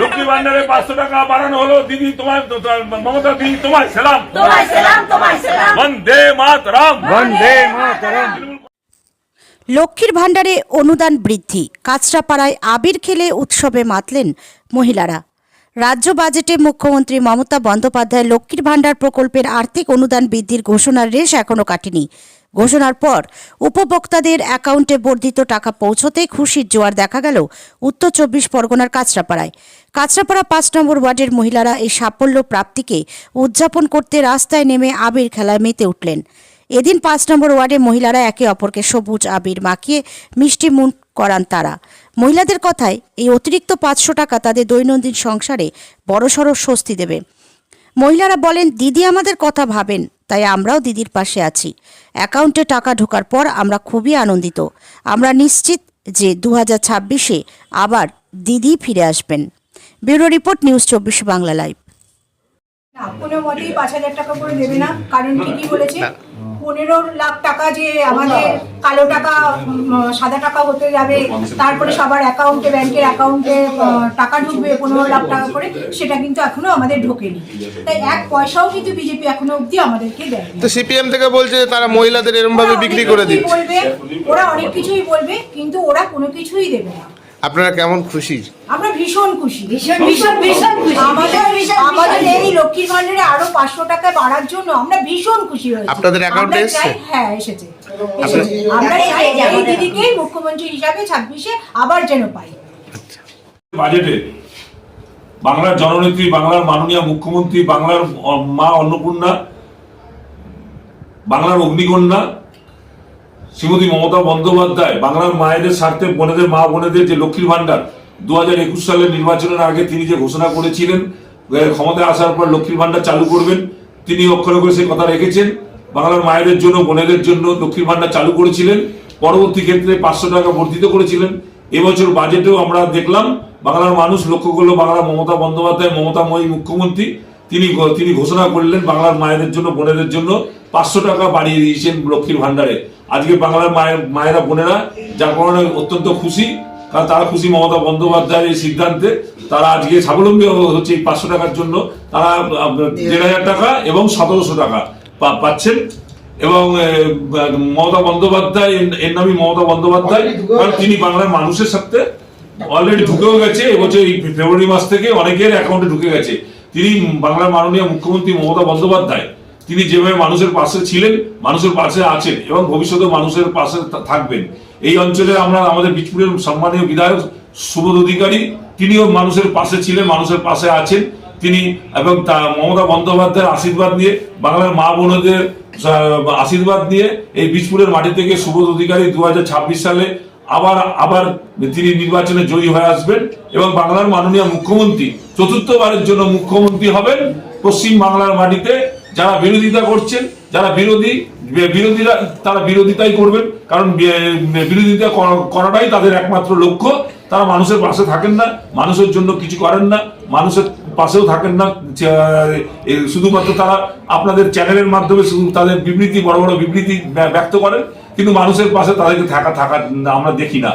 লক্ষ্মী ভান্ডারে পাঁচশো টাকা বাড়ানো হলো। দিদি তোমার মমতা দিদি তোমায় সেলাম। বন্দে মাতরম। বন্দে মাতরম। লক্ষ্মীর ভাণ্ডারে অনুদান বৃদ্ধি। কাঁচরাপাড়ায় আবির খেলে উৎসবে মাতলেন মহিলারা। রাজ্য বাজেটে মুখ্যমন্ত্রী মমতা বন্দ্যোপাধ্যায় লক্ষ্মীর ভাণ্ডার প্রকল্পের আর্থিক অনুদান বৃদ্ধির ঘোষণার রেশ এখনও কাটেনি। ঘোষণার পর উপভোক্তাদের অ্যাকাউন্টে বর্ধিত টাকা পৌঁছতে খুশির জোয়ার দেখা গেল উত্তর চব্বিশ পরগনার কাঁচরাপাড়ায়। কাঁচরাপাড়া পাঁচ নম্বর ওয়ার্ডের মহিলারা এই সাফল্য প্রাপ্তিকে উদযাপন করতে রাস্তায় নেমে আবির খেলায় মেতে উঠলেন। এদিন পাঁচ নম্বর ওয়ার্ডে মহিলারা একে অপরকে সবুজ আবির মাখিয়ে মিষ্টি মুন করান তারা। মহিলাদের কথায়, এই অতিরিক্ত পাঁচশো টাকা তাদের দৈনন্দিন সংসারে বড়সড় স্বস্তি দেবে। মহিলারা বলেন, দিদি আমাদের কথা ভাবেন, তাই আমরাও দিদির পাশে আছি। অ্যাকাউন্টে টাকা ঢোকার পর আমরা খুবই আনন্দিত। আমরা নিশ্চিত যে দু হাজার ছাব্বিশে আবার দিদি ফিরে আসবেন। ব্যুরো রিপোর্ট নিউজ চব্বিশ বাংলা লাইভ। না কোনো মতেই পাঁচ হাজার টাকা করে দেবে না কারণ কি কি বলেছে পনেরো লাখ টাকা যে আমাদের কালো টাকা সাদা টাকা হতে যাবে তারপরে সবার অ্যাকাউন্টে ব্যাংকের অ্যাকাউন্টে টাকা ঢুকবে পনেরো লাখ টাকা করে সেটা কিন্তু এখনও আমাদের ঢোকেনি। তাই এক পয়সাও কিন্তু বিজেপি এখনও অবধি আমাদেরকে দেয়নি। তো সিপিএম থেকে বলছে তারা মহিলাদের এরম ভাবে বিক্রি করে দিচ্ছে। বলবে ওরা অনেক কিছুই বলবে কিন্তু ওরা কোনো কিছুই দেবে না। আপনারা কেমন খুশি? আমরা ভীষণ খুশি। ভীষণ ভীষণ ভীষণ খুশি। আমাদের ভীষণ আমাদের এই লক্ষ্মীর ভান্ডারে আরও পাঁচশো টাকা বাড়ার জন্য আমরা ভীষণ খুশি হয়েছি। আপনাদের আমরা এসছে? হ্যাঁ এসেছে। আমরা এই চাই যে দিদিকে মুখ্যমন্ত্রী হিসাবে ছাব্বিশে আবার যেন পাই। বাজেটে বাংলার জননেত্রী বাংলার মাননীয় মুখ্যমন্ত্রী বাংলার মা অন্নপূর্ণা বাংলার অগ্নিকন্যা শ্রীমতী মমতা বন্দ্যোপাধ্যায় বাংলার মায়েদের স্বার্থে বোনেদের মা বোনেদের যে লক্ষ্মীর ভান্ডার দু হাজার একুশ সালের নির্বাচনের আগে তিনি যে ঘোষণা করেছিলেন ক্ষমতায় আসার পর লক্ষ্মীর ভান্ডার চালু করবেন, তিনি অক্ষরে করে সেই কথা রেখেছেন। বাংলার মায়েদের জন্য, বোনেদের জন্য লক্ষ্মীর ভান্ডার চালু করেছিলেন, পরবর্তী ক্ষেত্রে পাঁচশো টাকা বর্ধিত করেছিলেন। এবছর বাজেটেও আমরা দেখলাম, বাংলার মানুষ লক্ষ্য করল বাংলার মমতা বন্দ্যোপাধ্যায় মমতাময়ী মুখ্যমন্ত্রী, তিনি তিনি ঘোষণা করলেন বাংলার মায়েদের জন্য, বোনেদের জন্য পাঁচশো টাকা বাড়িয়ে দিয়েছেন লক্ষ্মীর ভান্ডারে আজকে বাংলার মায়ের মায়েরা বোনেরা যার কারণে অত্যন্ত খুশি কারণ তারা খুশি মমতা বন্দ্যোপাধ্যায়ের এই সিদ্ধান্তে। তারা আজকে স্বাবলম্বী হচ্ছে এই পাঁচশো টাকার জন্য। তারা দেড় হাজার টাকা এবং সতেরোশো টাকা পাচ্ছেন। এবং মমতা বন্দ্যোপাধ্যায় এর- নামই মমতা বন্দ্যোপাধ্যায় কারণ তিনি বাংলার মানুষের সাথে অলরেডি ঢুকেও গেছে। এবছর এই ফেব্রুয়ারি মাস থেকে অনেকের অ্যাকাউন্টে ঢুকে গেছে। তিনি বাংলার মাননীয় মুখ্যমন্ত্রী মমতা বন্দ্যোপাধ্যায়। তিনি যেভাবে মানুষের পাশে ছিলেন, মানুষের পাশে আছেন এবং ভবিষ্যতে মানুষের পাশে থাকবেন। এই অঞ্চলে আমরা আমাদের বীজপুরের সম্মানীয় বিধায়ক সুবোধ অধিকারী, তিনিও মানুষের পাশে ছিলেন, মানুষের পাশে আছেন। তিনি এবং তা, মমতা বন্দ্যোপাধ্যায়ের আশীর্বাদ নিয়ে, বাংলার মা বোনদের আশীর্বাদ নিয়ে এই বীজপুরের মাটি থেকে সুবোধ অধিকারী দু হাজার ছাব্বিশ সালে আবার আবার তিনি নির্বাচনে জয়ী হয়ে আসবেন এবং বাংলার মাননীয় মুখ্যমন্ত্রী, চতুর্থবারের জন্য মুখ্যমন্ত্রী হবেন পশ্চিম বাংলার মাটিতে। যারা বিরোধিতা করছেন, যারা বিরোধী বিরোধীরা, তারা বিরোধিতাই করবেন। কারণ বিরোধিতা করাটাই তাদের একমাত্র লক্ষ্য। তারা মানুষের পাশে থাকেন না, মানুষের জন্য কিছু করেন না, মানুষের পাশেও থাকেন না। শুধুমাত্র তারা আপনাদের চ্যানেলের মাধ্যমে শুধু তাদের বিবৃতি, বড় বড় বিবৃতি ব্যক্ত করেন, কিন্তু মানুষের পাশে তাদেরকে থাকা থাকা আমরা দেখি না।